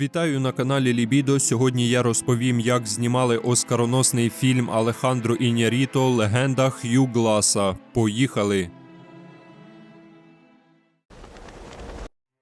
Вітаю на каналі Лібідо. Сьогодні я розповім, як знімали оскароносний фільм Алехандро Іняріто Легенда Х'ю Гласа. Поїхали.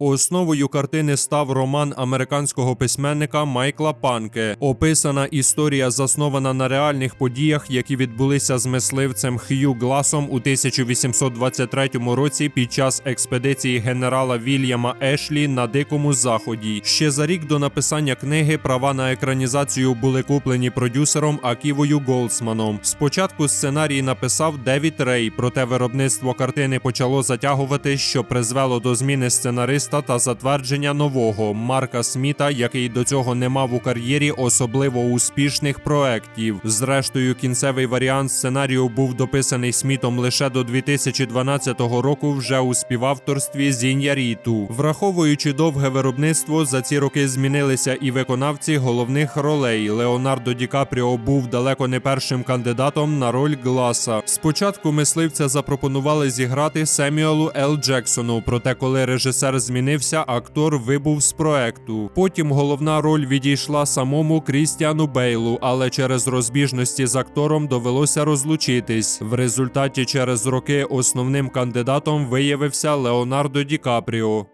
Основою картини став роман американського письменника Майкла Панке. Описана історія заснована на реальних подіях, які відбулися з мисливцем Х'ю Гласом у 1823 році під час експедиції генерала Вільяма Ешлі на Дикому Заході. Ще за рік до написання книги права на екранізацію були куплені продюсером Аківою Голдсманом. Спочатку сценарій написав Девід Рей, проте виробництво картини почало затягувати, що призвело до зміни сценариста та затвердження нового Марка Сміта, який до цього не мав у кар'єрі особливо успішних проєктів. Зрештою, кінцевий варіант сценарію був дописаний Смітом лише до 2012 року, вже у співавторстві з Ін'яріту. Враховуючи довге виробництво, за ці роки змінилися і виконавці головних ролей. Леонардо Ді Капріо був далеко не першим кандидатом на роль Гласа. Спочатку мисливця запропонували зіграти Семюелу Л. Джексону, проте коли режисер змінився, актор вибув з проекту. Потім головна роль відійшла самому Крістіану Бейлу, але через розбіжності з актором довелося розлучитись. В результаті через роки основним кандидатом виявився Леонардо Ді Капріо.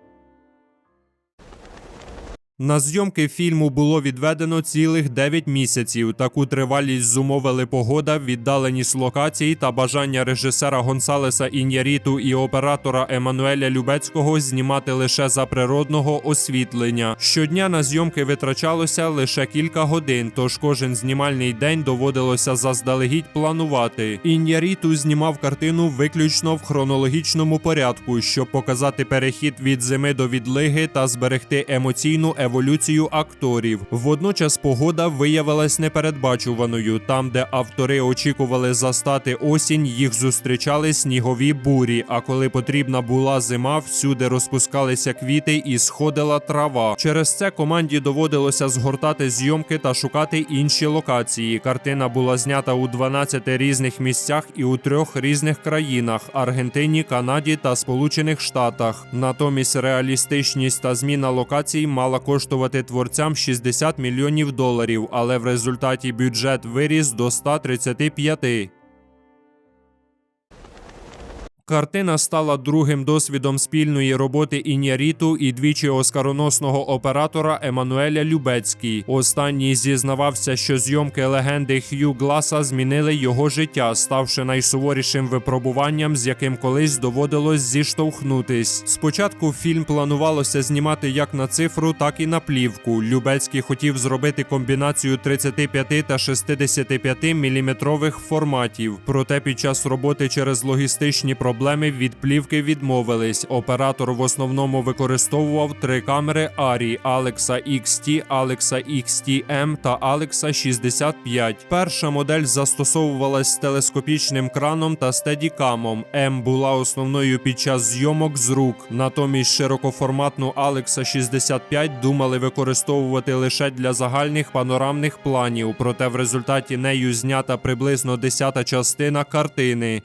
На зйомки фільму було відведено цілих 9 місяців. Таку тривалість зумовили погода, віддаленість локацій та бажання режисера Гонсалеса Ін'яріту і оператора Еммануеля Любецького знімати лише за природного освітлення. Щодня на зйомки витрачалося лише кілька годин, тож кожен знімальний день доводилося заздалегідь планувати. Ін'яріту знімав картину виключно в хронологічному порядку, щоб показати перехід від зими до відлиги та зберегти емоційну еволюцію акторів. Водночас погода виявилась непередбачуваною. Там, де автори очікували застати осінь, їх зустрічали снігові бурі. А коли потрібна була зима, всюди розпускалися квіти і сходила трава. Через це команді доводилося згортати зйомки та шукати інші локації. Картина була знята у 12 різних місцях і у трьох різних країнах: Аргентині, Канаді та Сполучених Штатах. Натомість реалістичність та зміна локацій мала коштувати творцям 60 мільйонів доларів, але в результаті бюджет виріс до 135. Картина стала другим досвідом спільної роботи Ін'яріту і двічі оскароносного оператора Еммануеля Любецький. Останній зізнавався, що зйомки легенди Х'ю Гласа змінили його життя, ставши найсуворішим випробуванням, з яким колись доводилось зіштовхнутись. Спочатку фільм планувалося знімати як на цифру, так і на плівку. Любецький хотів зробити комбінацію 35 та 65 міліметрових форматів. Проте під час роботи через логістичні проблеми від плівки відмовились. Оператор в основному використовував три камери Арі Alexa XT, Alexa XT-M та Alexa 65. Перша модель застосовувалась з телескопічним краном та стедікамом. М була основною під час зйомок з рук. Натомість широкоформатну Alexa 65 думали використовувати лише для загальних панорамних планів, проте в результаті нею знята приблизно десята частина картини.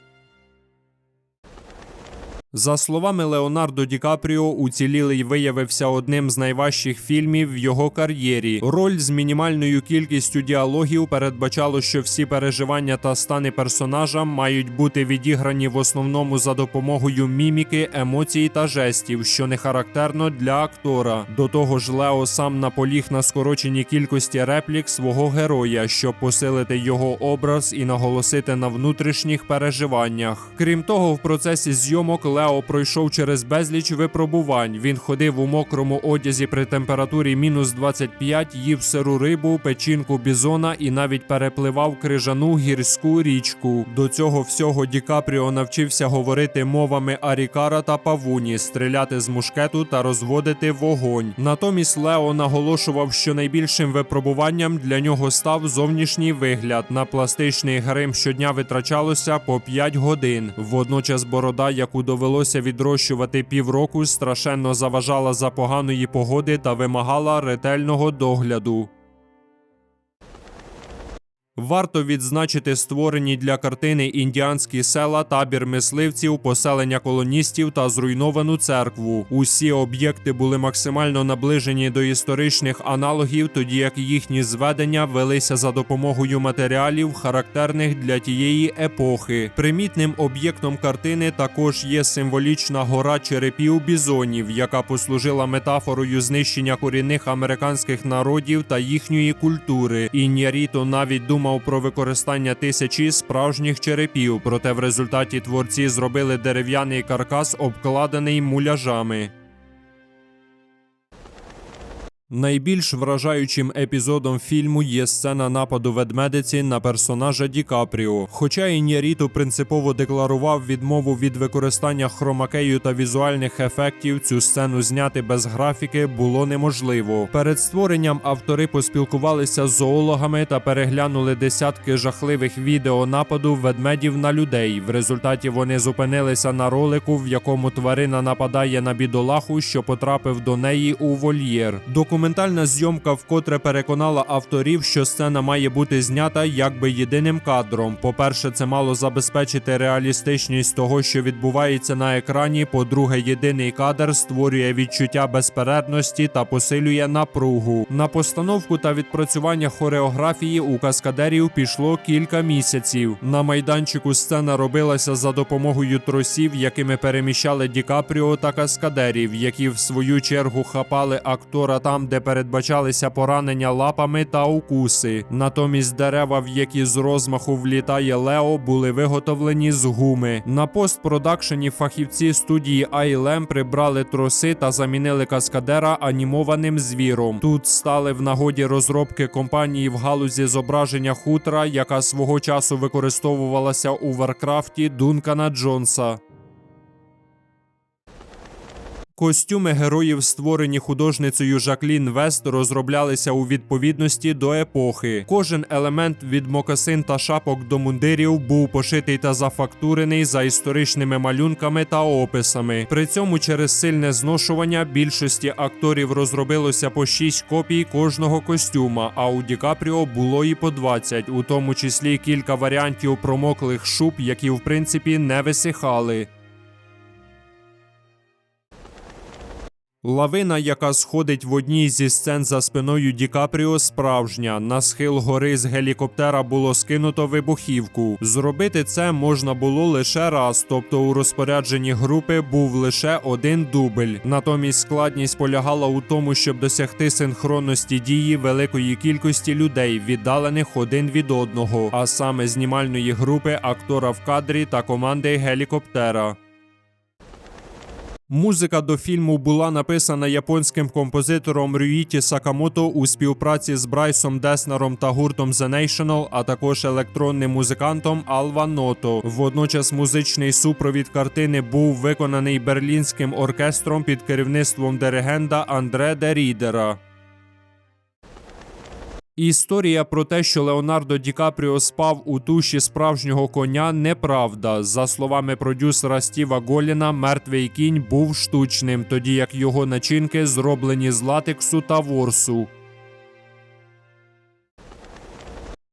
За словами Леонардо Ді Капріо, уцілілий виявився одним з найважчих фільмів в його кар'єрі. Роль з мінімальною кількістю діалогів передбачало, що всі переживання та стани персонажа мають бути відіграні в основному за допомогою міміки, емоцій та жестів, що не характерно для актора. До того ж, Лео сам наполіг на скороченій кількості реплік свого героя, щоб посилити його образ і наголосити на внутрішніх переживаннях. Крім того, в процесі зйомок Лео пройшов через безліч випробувань. Він ходив у мокрому одязі при температурі мінус 25, їв сиру рибу, печінку бізона і навіть перепливав крижану гірську річку. До цього всього Ді Капріо навчився говорити мовами Арікара та Павуні, стріляти з мушкету та розводити вогонь. Натомість Лео наголошував, що найбільшим випробуванням для нього став зовнішній вигляд. На пластичний грим щодня витрачалося по 5 годин. Водночас борода, яку довелося відрощувати півроку, страшенно заважала за поганої погоди та вимагала ретельного догляду. Варто відзначити створені для картини індіанські села, табір мисливців, поселення колоністів та зруйновану церкву. Усі об'єкти були максимально наближені до історичних аналогів, тоді як їхні зведення велися за допомогою матеріалів, характерних для тієї епохи. Примітним об'єктом картини також є символічна гора черепів бізонів, яка послужила метафорою знищення корінних американських народів та їхньої культури. Ін'яріто навіть думав про використання тисячі справжніх черепів, проте в результаті творці зробили дерев'яний каркас, обкладений муляжами. Найбільш вражаючим епізодом фільму є сцена нападу ведмедиці на персонажа Ді Капріо. Хоча Ін'яріто принципово декларував відмову від використання хромакею та візуальних ефектів, цю сцену зняти без графіки було неможливо. Перед створенням автори поспілкувалися з зоологами та переглянули десятки жахливих відео нападу ведмедів на людей. В результаті вони зупинилися на ролику, в якому тварина нападає на бідолаху, що потрапив до неї у вольєр. Документальна зйомка вкотре переконала авторів, що сцена має бути знята якби єдиним кадром. По-перше, це мало забезпечити реалістичність того, що відбувається на екрані. По-друге, єдиний кадр створює відчуття безперервності та посилює напругу. На постановку та відпрацювання хореографії у каскадерів пішло кілька місяців. На майданчику сцена робилася за допомогою тросів, якими переміщали Ді Капріо та каскадерів, які в свою чергу хапали актора там, де передбачалися поранення лапами та укуси. Натомість дерева, в які з розмаху влітає Лео, були виготовлені з гуми. На постпродакшені фахівці студії ILM прибрали троси та замінили каскадера анімованим звіром. Тут стали в нагоді розробки компанії в галузі зображення хутра, яка свого часу використовувалася у Варкрафті Дункана Джонса. Костюми героїв, створені художницею Жаклін Вест, розроблялися у відповідності до епохи. Кожен елемент від мокасин та шапок до мундирів був пошитий та зафактурений за історичними малюнками та описами. При цьому через сильне зношування більшості акторів розробилося по 6 копій кожного костюма, а у Ді Капріо було і по 20, у тому числі кілька варіантів промоклих шуб, які в принципі не висихали. Лавина, яка сходить в одній зі сцен за спиною Ді Капріо, справжня. На схил гори з гелікоптера було скинуто вибухівку. Зробити це можна було лише раз, тобто у розпорядженні групи був лише один дубль. Натомість складність полягала у тому, щоб досягти синхронності дії великої кількості людей, віддалених один від одного, а саме знімальної групи, актора в кадрі та команди гелікоптера. Музика до фільму була написана японським композитором Рюїті Сакамото у співпраці з Брайсом Деснером та гуртом The National, а також електронним музикантом Алва Ното. Водночас музичний супровід картини був виконаний берлінським оркестром під керівництвом диригента Андре де Рідера. Історія про те, що Леонардо Ді Капріо спав у туші справжнього коня, неправда. За словами продюсера Стіва Голіна, мертвий кінь був штучним, тоді як його начинки зроблені з латексу та ворсу.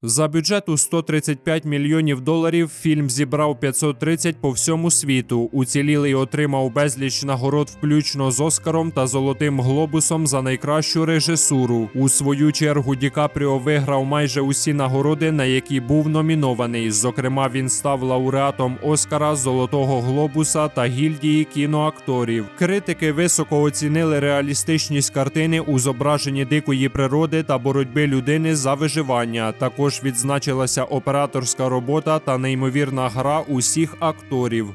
За бюджету 135 мільйонів доларів фільм зібрав 530 по всьому світу. Уцілілий отримав безліч нагород, включно з Оскаром та Золотим Глобусом за найкращу режисуру. У свою чергу Ді Капріо виграв майже усі нагороди, на які був номінований. Зокрема, він став лауреатом Оскара, Золотого Глобуса та гільдії кіноакторів. Критики високо оцінили реалістичність картини у зображенні дикої природи та боротьби людини за виживання. Також відзначилася операторська робота та неймовірна гра усіх акторів.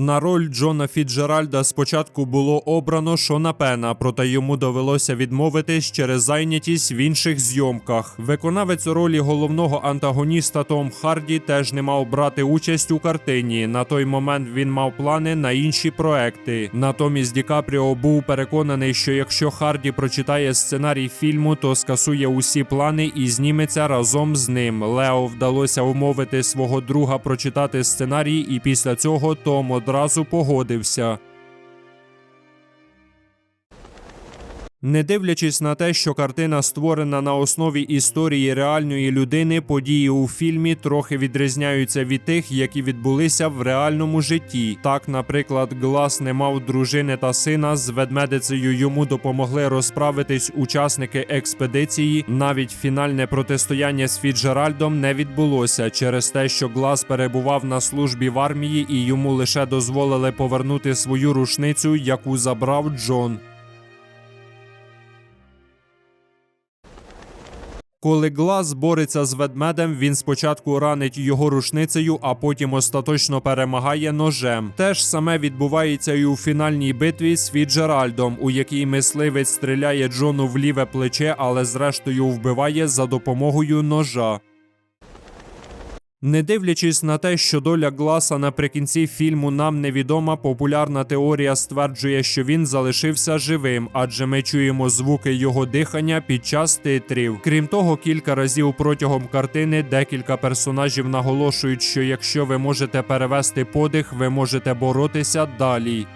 На роль Джона Фіджеральда спочатку було обрано Шона Пена, проте йому довелося відмовитись через зайнятість в інших зйомках. Виконавець ролі головного антагоніста Том Харді теж не мав брати участь у картині. На той момент він мав плани на інші проекти. Натомість Ді Капріо був переконаний, що якщо Харді прочитає сценарій фільму, то скасує усі плани і зніметься разом з ним. Лео вдалося умовити свого друга прочитати сценарій, і після цього Том одразу погодився. Не дивлячись на те, що картина створена на основі історії реальної людини, події у фільмі трохи відрізняються від тих, які відбулися в реальному житті. Так, наприклад, Глас не мав дружини та сина з ведмедицею йому допомогли розправитись учасники експедиції. Навіть фінальне протистояння з Фіджеральдом не відбулося через те, що Глас перебував на службі в армії і йому лише дозволили повернути свою рушницю, яку забрав Джон. Коли Глаз бореться з ведмедем, він спочатку ранить його рушницею, а потім остаточно перемагає ножем. Те ж саме відбувається і у фінальній битві з Фіджеральдом, у якій мисливець стріляє Джону в ліве плече, але зрештою вбиває за допомогою ножа. Не дивлячись на те, що доля Гласа наприкінці фільму нам невідома, популярна теорія стверджує, що він залишився живим, адже ми чуємо звуки його дихання під час титрів. Крім того, кілька разів протягом картини декілька персонажів наголошують, що якщо ви можете перевести подих, ви можете боротися далі.